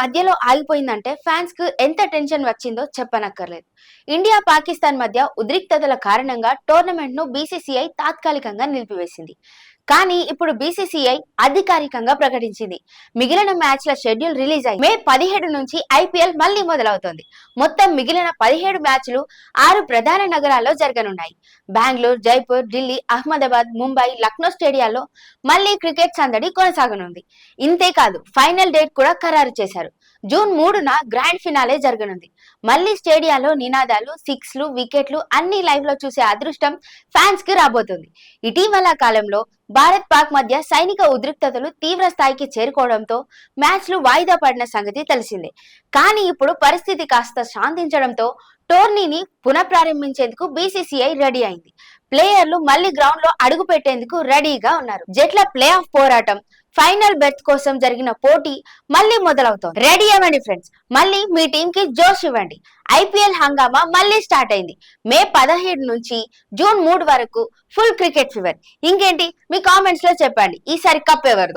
మధ్యలో ఆగిపోయిందంటే ఫ్యాన్స్కు ఎంత టెన్షన్ వచ్చిందో చెప్పనక్కర్లేదు. ఇండియా పాకిస్తాన్ మధ్య ఉద్రిక్తతల కారణంగా టోర్నమెంట్ను బీసీసీఐ తాత్కాలికంగా నిలిపివేసింది. కానీ ఇప్పుడు బీసీసీఐ అధికారికంగా ప్రకటించింది. మిగిలిన మ్యాచ్ల షెడ్యూల్ రిలీజ్ అయి మే పదిహేడు నుంచి ఐపీఎల్ మళ్ళీ మొదలవుతోంది. మొత్తం మిగిలిన పదిహేడు మ్యాచ్లు ఆరు ప్రధాన నగరాల్లో జరగనున్నాయి. బెంగళూరు జైపూర్ ఢిల్లీ అహ్మదాబాద్ ముంబై లక్నో స్టేడియాల్లో మళ్ళీ క్రికెట్ సందడి కొనసాగనుంది. ఇంతేకాదు ఫైనల్ డేట్ కూడా ఖరారు చేశారు. జూన్ మూడున గ్రాండ్ ఫినాలే జరగనుంది. మళ్ళీ స్టేడియాలో నినాదాలు సిక్స్లు వికెట్లు అన్ని లైవ్లో చూసే అదృష్టం ఫ్యాన్స్కి రాబోతుంది. ఇటీవల కాలంలో భారత్ పాక్ మధ్య సైనిక ఉద్రిక్తతలు తీవ్ర స్థాయికి చేరుకోవడంతో మ్యాచ్లు వాయిదా పడిన సంగతి తెలిసిందే. కానీ ఇప్పుడు పరిస్థితి కాస్త శాంతించడంతో టోర్నీని పునఃప్రారంభించేందుకు బీసీసీఐ రెడీ అయింది. ప్లేయర్లు మళ్ళీ గ్రౌండ్లో అడుగు పెట్టేందుకు రెడీగా ఉన్నారు. జట్ల ప్లే ఆఫ్ పోరాటం ఫైనల్ బెర్త్ కోసం జరిగిన పోటీ మళ్ళీ మొదలవుతోంది. రెడీ అవ్వండి ఫ్రెండ్స్ మళ్ళీ మీ టీం కి జోష్ ఇవ్వండి. ఐపీఎల్ హంగామా మళ్ళీ స్టార్ట్ అయింది. మే పదహేడు నుంచి జూన్ మూడు వరకు ఫుల్ క్రికెట్ ఫీవర్ ఇంకేంటి? మీ కామెంట్స్లో చెప్పండి. ఈసారి కప్ ఎవరిదో.